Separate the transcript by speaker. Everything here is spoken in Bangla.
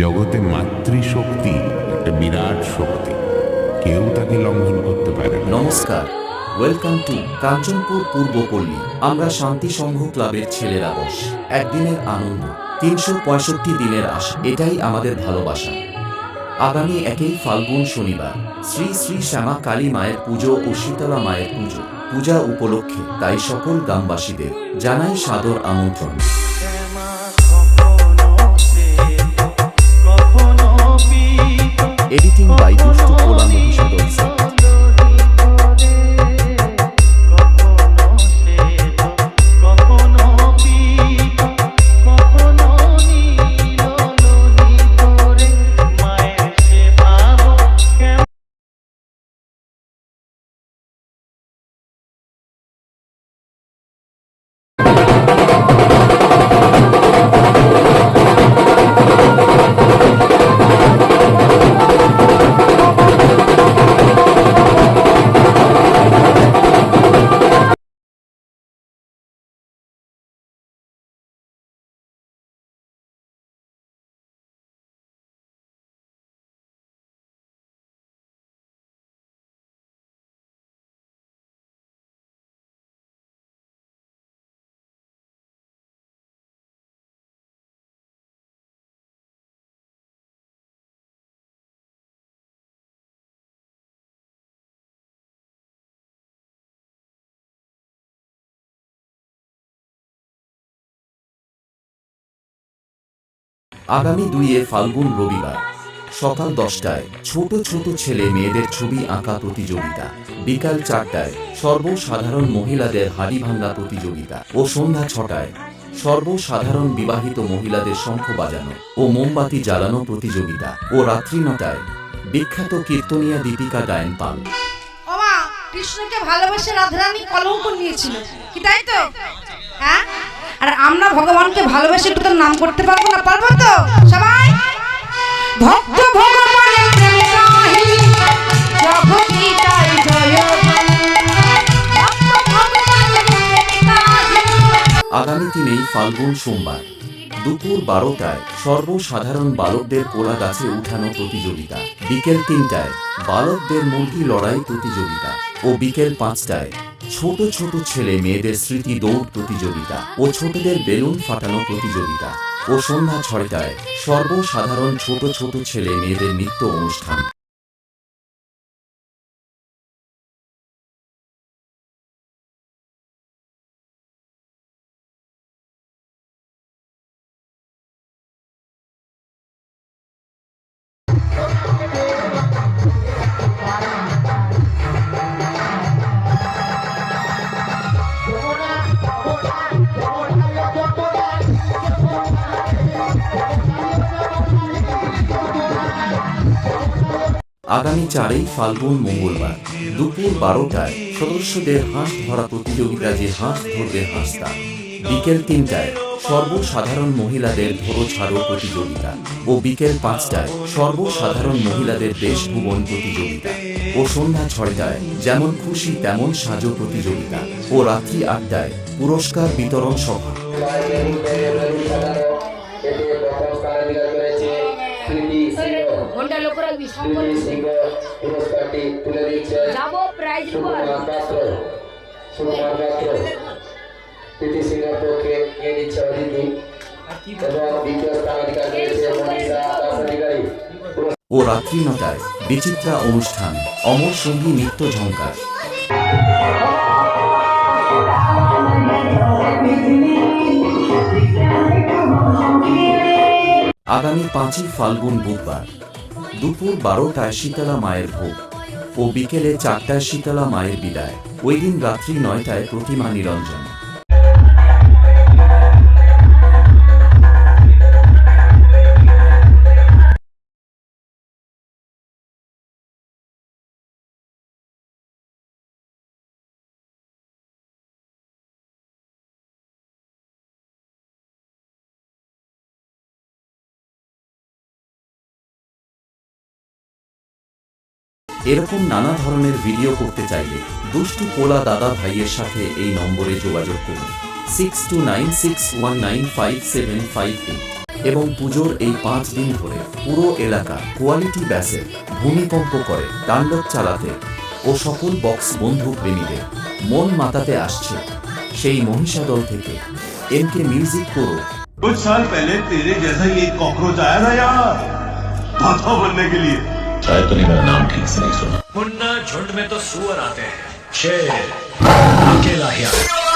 Speaker 1: জগতে মাতৃশক্তি, একটা বিরাট শক্তি। কেউ তাকে লঙ্ঘন করতে পারে
Speaker 2: নমস্কার। ওয়েলকাম টু কাঞ্চনপুর পূর্বপল্লী আমরা শান্তি সংঘ ক্লাবের ছেলেরা বস। একদিনের আনন্দ, তিনশো পঁয়ষট্টি দিনের আশা, এটাই আমাদের ভালোবাসা। আগামী একই ফাল্গুন শনিবার, শ্রী শ্রী শ্যামা কালী মায়ের পুজো ও শীতলা মায়ের পুজো। পূজা উপলক্ষে তাই সকল গ্রামবাসীদের জানাই সাদর আমন্ত্রণ।
Speaker 3: Martin
Speaker 2: আগামী দুইয়ে ফাল্গুন রবিবার, সকাল দশটায় ছোট ছোট ছেলে মেয়েদের ছবি আঁকা প্রতিযোগিতা, বিকাল চারটায় সর্বসাধারণ মহিলাদের হাড়ি ভাঙ্গা প্রতিযোগিতা ও সন্ধ্যা ছটায় সর্বসাধারণ বিবাহিত মহিলাদের শঙ্খ বাজানো ও মোমবাতি জ্বালানো প্রতিযোগিতা ও রাত্রি নটায় বিখ্যাত কীর্তনিয়া দীপিকা গায়ন পাল।
Speaker 4: কৃষ্ণকে ভালোবেসে রাধারানী কলঙ্ক নিয়েছিল, কি তাই তো? হ্যাঁ? আর আমরা ভগবানকে ভালোবেসে তোর নাম করতে পারব না, পারব তো? সবাই? ভক্ত।
Speaker 2: আগামী দিনেই ফাল্গুন সোমবার। দুপুর বারোটায় সর্বসাধারণ বালকদের কোলা গাছে উঠানো প্রতিযোগিতা। বিকেল তিনটায় বালকদের মুরগি লড়াই প্রতিযোগিতা। ও বিকেল পাঁচটায় ছোট ছোট ছেলে মেয়েদের স্মৃতি দৌড় প্রতিযোগিতা ও ছোটদের বেলুন ফাটানো প্রতিযোগিতা ও সন্ধ্যা ছয়টায় সর্বসাধারণ ছোট ছোট ছেলে মেয়েদের নৃত্য অনুষ্ঠান। আগামী চারই ফাল্গুন, মঙ্গলবার দুপুর বারোটায় সদস্যদের হাঁস ধরা প্রতিযোগিতা যে হাঁস ধরবে হাঁসতা বিকেল তিনটায় সর্বসাধারণ মহিলাদের ধরো ছাড়ো প্রতিযোগিতা ও বিকেল পাঁচটায় সর্বসাধারণ মহিলাদের দেশ ভুবন প্রতিযোগিতা ও সন্ধ্যা ছয়টায় যেমন খুশি তেমন সাজো প্রতিযোগিতা ও রাত্রি আটটায় পুরস্কার বিতরণ সভা।
Speaker 5: লক্ষ্য রাখবি
Speaker 6: পুরস্কারটি তুলে দিচ্ছে
Speaker 5: যাব প্রাইজ
Speaker 6: সুকুমার পাত্র সুকুমার সিংহের পক্ষে নিয়ে নিচ্ছে অদিতি এবং দ্বিতীয় স্থান অধিকার করেছে অধিকারী
Speaker 2: ও রাত্রি নটায় বিচিত্রা অনুষ্ঠান অমর সঙ্গী নৃত্য ঝঙ্কার আগামী পাঁচই ফাল্গুন বুধবার। দুপুর বারোটায় শীতলা মায়ের ভোগ ও বিকেলে চারটায় শীতলা মায়ের বিদায়। ওই দিন রাত্রি নয়টায় প্রতিমা নিরঞ্জন। এরকম নানা ধরনের ভিডিও করতে চাইলে দুষ্টু পোলা দাদা ভাইয়ের সাথে এই নম্বরে যোগাযোগ করুন six two nine six one nine five seven five eight এবং পুজোর এই পাঁচ দিন ধরে পুরো এলাকা কোয়ালিটি ব্যাসে ভূমিকম্প করে তাণ্ডব চালাতে ও সকল বক্স বন্ধু প্রেমীদের মন মাতাতে আসছে সেই মহিষাদল থেকে এমকে মিউজিক পুরো
Speaker 7: कुछ साल पहले तेरे जैसा ही एक कॉकरोच आया था यहाँ हाथा बनने के लिए
Speaker 8: शायद तूने तो मेरा नाम ठीक से नहीं सुना।
Speaker 9: मुन्ना झुंड में तो सुअर आते हैं। शेर अकेला ही आता